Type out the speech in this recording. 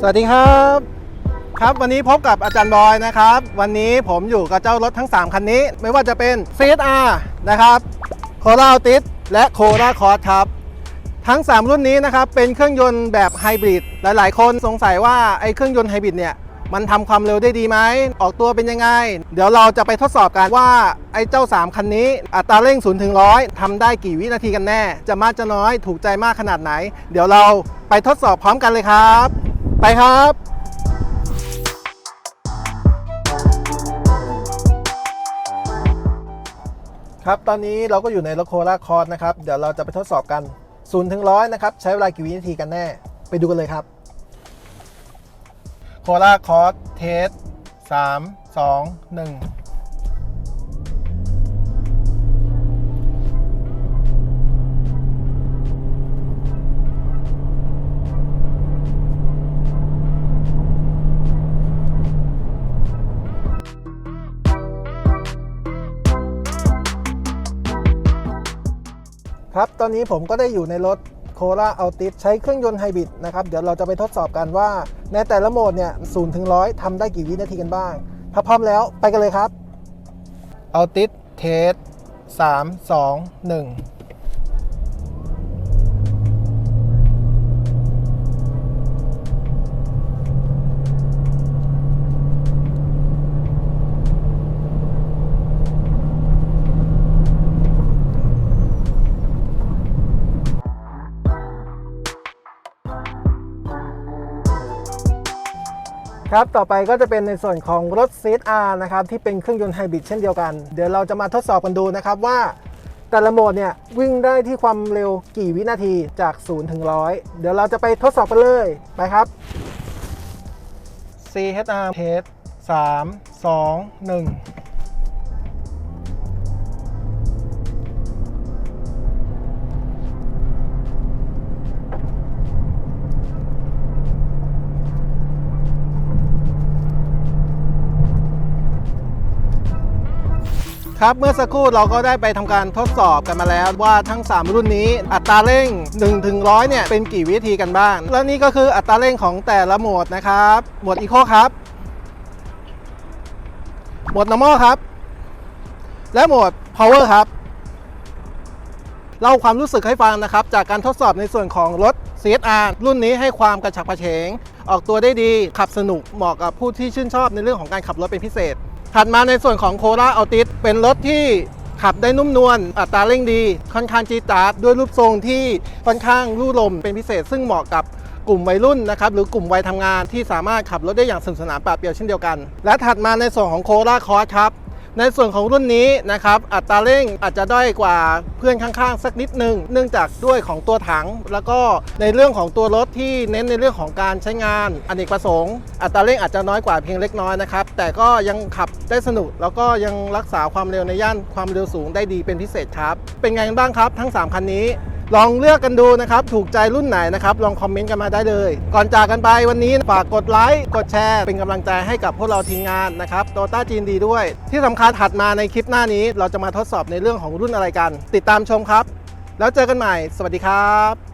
สวัสดีครับ ครับวันนี้พบกับอาจารย์บอยนะครับ วันนี้ผมอยู่กับเจ้ารถทั้ง 3 คันนี้ ไม่ว่าจะเป็น CSR นะครับโคราติสและโคราคอร์ครับ ทั้ง 3 รุ่นนี้นะครับ เป็นเครื่องยนต์แบบไฮบริดหลาย ๆ คนสงสัยว่าไอ้เครื่องยนต์ไฮบริดเนี่ย มันทำความเร็วได้ดีไหม ออกตัวเป็นยังไง เดี๋ยวเราจะไปทดสอบกันว่าไอ้เจ้า 3 คันนี้ อัตราเร่ง0ถึง100ทำได้กี่วินาทีกันแน่ จะมากจะน้อยถูกใจมากขนาดไหน เดี๋ยวเราไปทดสอบพร้อมกันเลยครับ ไปครับครับตอนนี้เราก็อยู่ในรถโคราคอร์สนะครับ เดี๋ยวเราจะไปทดสอบกัน0ถึง100นะครับ ใช้เวลากี่วินาทีกันแน่ ไปดูกันเลยครับ โคราคอร์สเทส3 2 1ครับ ตอนนี้ผมก็ได้อยู่ในรถ โคราอัลติสใช้เครื่องยนต์ไฮบริดนะครับ เดี๋ยวเราจะไปทดสอบกันว่า ในแต่ละโหมดเนี่ยศูนย์ถึงร้อยทำได้กี่วินาทีกันบ้าง ถ้าพร้อมแล้วไปกันเลยครับอัลติสเทสสามสองหนึ่ง ครับ ต่อไปก็จะเป็นในส่วนของรถ CSR นะครับ ที่เป็นเครื่องยนต์ไฮบริดเช่นเดียวกัน เดี๋ยวเราจะมาทดสอบกันดูนะครับว่า แต่ละโหมดเนี่ย วิ่งได้ที่ความเร็วกี่วินาทีจาก 0 ถึง 100 เดี๋ยวเราจะไปทดสอบกันเลย ไปครับ CHR test 3 2 1 ครับเมื่อสักครู่เราก็ได้ไปทำการทดสอบกันมาแล้วว่าทั้ง 3 รุ่นนี้อัตราเร่ง1ถึง100เนี่ยเป็นกี่วิธีกันบ้าง แล้วนี่ก็คืออัตราเร่งของแต่ละโหมดนะครับ โหมด Eco ครับ โหมด Normal ครับ และโหมด Power ครับเล่าความรู้สึกให้ฟังนะครับ จากการทดสอบในส่วนของรถ CSR รุ่นนี้ให้ความกระฉับกระเฉง ออกตัวได้ดีขับสนุกเหมาะกับผู้ที่ชื่นชอบในเรื่องของการขับรถเป็นพิเศษ ถัดมาในส่วนของโคราอัลติสเป็นรถที่ขับได้นุ่มนวลอัตราเร่งดี ค่อนข้างจีตาร์ดด้วยรูปทรงที่ค่อนข้างรู่ลมเป็นพิเศษ ซึ่งเหมาะกับกลุ่มวัยรุ่นนะครับหรือกลุ่มวัยทำงานที่สามารถขับรถได้อย่างสนุกสนานปราดเปรียวเช่นเดียวกัน และถัดมาในส่วนของโคราคอร์สครับ ในส่วนของรุ่นนี้นะครับอัตราเร่งอาจจะด้อยกว่าเพื่อนข้างๆ สักนิดนึง เนื่องจากด้วยของตัวถัง แล้วก็ในเรื่องของตัวรถที่เน้นในเรื่องของการใช้งานอเนกประสงค์ อัตราเร่งอาจจะน้อยกว่าเพียงเล็กน้อยนะครับ แต่ก็ยังขับได้สนุก แล้วก็ยังรักษาความเร็วในย่านความเร็วสูงได้ดีเป็นพิเศษครับ เป็นไงบ้างครับ ทั้ง 3 คันนี้ ลองเลือกกันดูนะครับ ถูกใจรุ่นไหนนะครับ ลองคอมเมนต์กันมาได้เลย ก่อนจากกันไปวันนี้ฝากกดไลค์ กดแชร์ เป็นกำลังใจให้กับพวกเราทีมงานนะครับโตต้าจีนดีด้วย ที่สำคัญถัดมาในคลิปหน้านี้ เราจะมาทดสอบในเรื่องของรุ่นอะไรกัน ติดตามชมครับ แล้วเจอกันใหม่ สวัสดีครับ